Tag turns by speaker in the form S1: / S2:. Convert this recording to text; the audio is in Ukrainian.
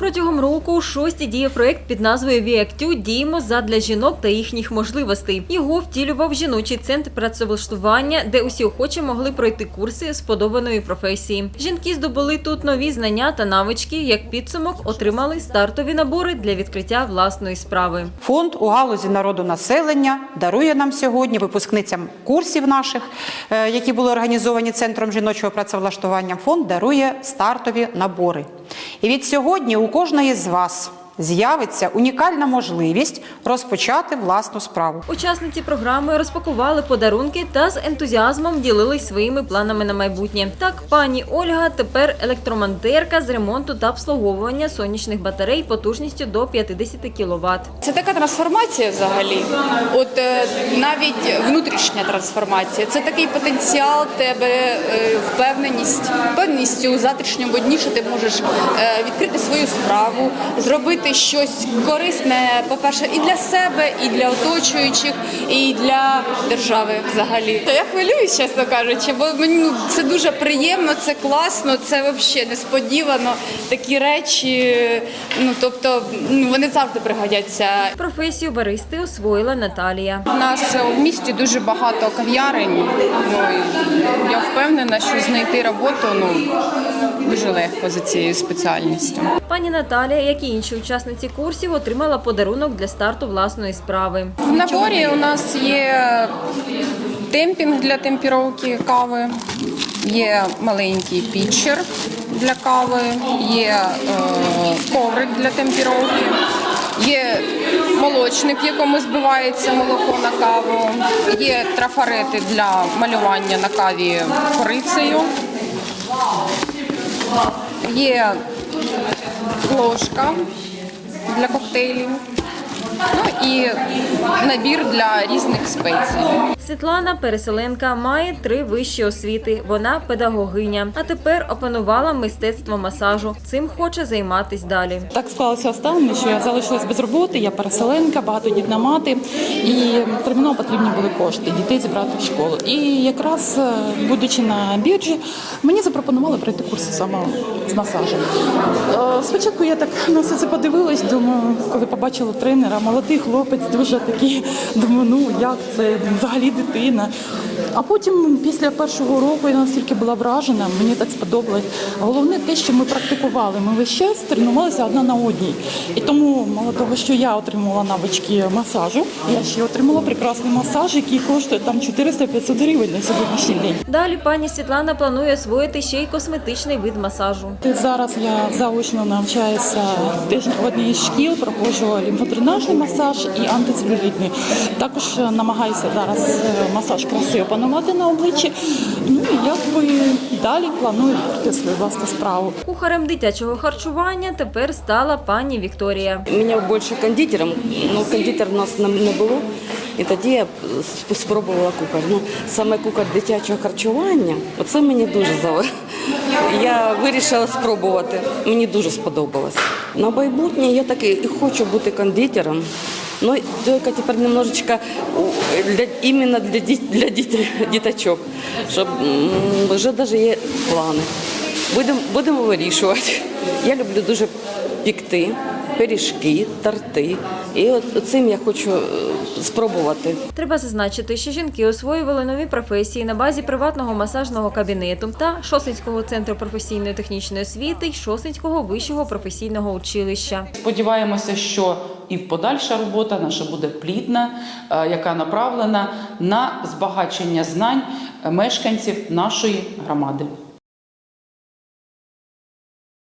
S1: Протягом року у шості діє проект під назвою «Віактю. Діємо задля жінок та їхніх можливостей. Його втілював жіночий центр працевлаштування, де усі охочі могли пройти курси сподобаної професії. Жінки здобули тут нові знання та навички. Як підсумок, отримали стартові набори для відкриття власної справи.
S2: Фонд у галузі народонаселення дарує нам сьогодні випускницям курсів наших, е, які були організовані центром жіночого працевлаштування. Фонд дарує стартові набори. І від сьогодні у кожної з вас з'явиться унікальна можливість розпочати власну справу.
S1: Учасниці програми розпакували подарунки та з ентузіазмом ділились своїми планами на майбутнє. Так, пані Ольга тепер електромонтерка з ремонту та обслуговування сонячних батарей потужністю до 50 кВт.
S3: Це така трансформація взагалі. От е, навіть внутрішня трансформація. Це такий потенціал тебе, е, впевненість, впевненість у завтрашньому дні, що ти можеш е, відкрити свою справу, зробити щось корисне, по-перше, і для себе, і для оточуючих, і для держави взагалі. То я хвилююсь, чесно кажучи, бо мені ну, це дуже приємно, це класно, це взагалі несподівано. Такі речі, ну тобто, ну вони завжди пригодяться.
S1: Професію баристи освоїла Наталія.
S4: У нас в місті дуже багато кав'ярень. Ну, я впевнена, що знайти роботу ну, дуже легко за цією спеціальністю.
S1: Пані Наталія, як і інші учасниці курсів, отримала подарунок для старту власної справи.
S4: В наборі у нас є темпінг для темпіровки кави, є маленький пітчер для кави, є е, коврик для темпіровки, є молочник, в якому збивається молоко на каву, є трафарети для малювання на каві корицею, є ложка для коктейлів. Ну і набір для різних спецій.
S1: Світлана Переселенка має три вищі освіти. Вона педагогиня, а тепер опанувала мистецтво масажу. Цим хоче займатись далі.
S5: Так склалося обставини, що я залишилась без роботи, я переселенка, багатодітна мати, і терміново потрібні були кошти дітей зібрати в школу. І якраз е, будучи на біржі, мені запропонували пройти курси саме з масажем. Е, Спочатку я так на все це подивилась, думаю, коли побачила тренера, молодий хлопець, дуже такий, думаю, ну як це взагалі дитина. А потім, після першого року, я настільки була вражена, мені так сподобалось. Головне те, що ми практикували. Ми весь час тренувалися одна на одній. І тому, мало того, що я отримала навички масажу, я ще отримала прекрасний масаж, який коштує там 400-500 гривень на сьогоднішній день.
S1: Далі пані Світлана планує освоїти ще й косметичний вид масажу.
S5: Зараз я заочно навчаюся теж в одній з шкіл, проходжу лімфодренажний масаж і антицелюлітний. Також е, намагаюся зараз е, масаж краси опанувати на обличчі. Ну і якби далі планую свою власну справу.
S1: Кухарем дитячого харчування тепер стала пані Вікторія.
S6: Меня більше кондитером, ну кондитер у нас не було. І тоді я спробувала кухар. Ну, саме кухар дитячого харчування, оце мені дуже зали. Я вирішила спробувати. Мені дуже сподобалось. На майбутнє я таки і хочу бути кондитером. Ну, тільки тепер немножечко для, іменно для, для діт- діточок, щоб вже навіть є плани. Будемо будемо вирішувати. Я люблю дуже пікти, пиріжки, торти. І от цим я хочу е, спробувати.
S1: Треба зазначити, що жінки освоювали нові професії на базі приватного масажного кабінету та Шосинського центру професійної технічної освіти й Шосинського вищого професійного училища.
S7: Сподіваємося, що і подальша робота наша буде плідна, е, яка направлена на збагачення знань е, мешканців нашої громади.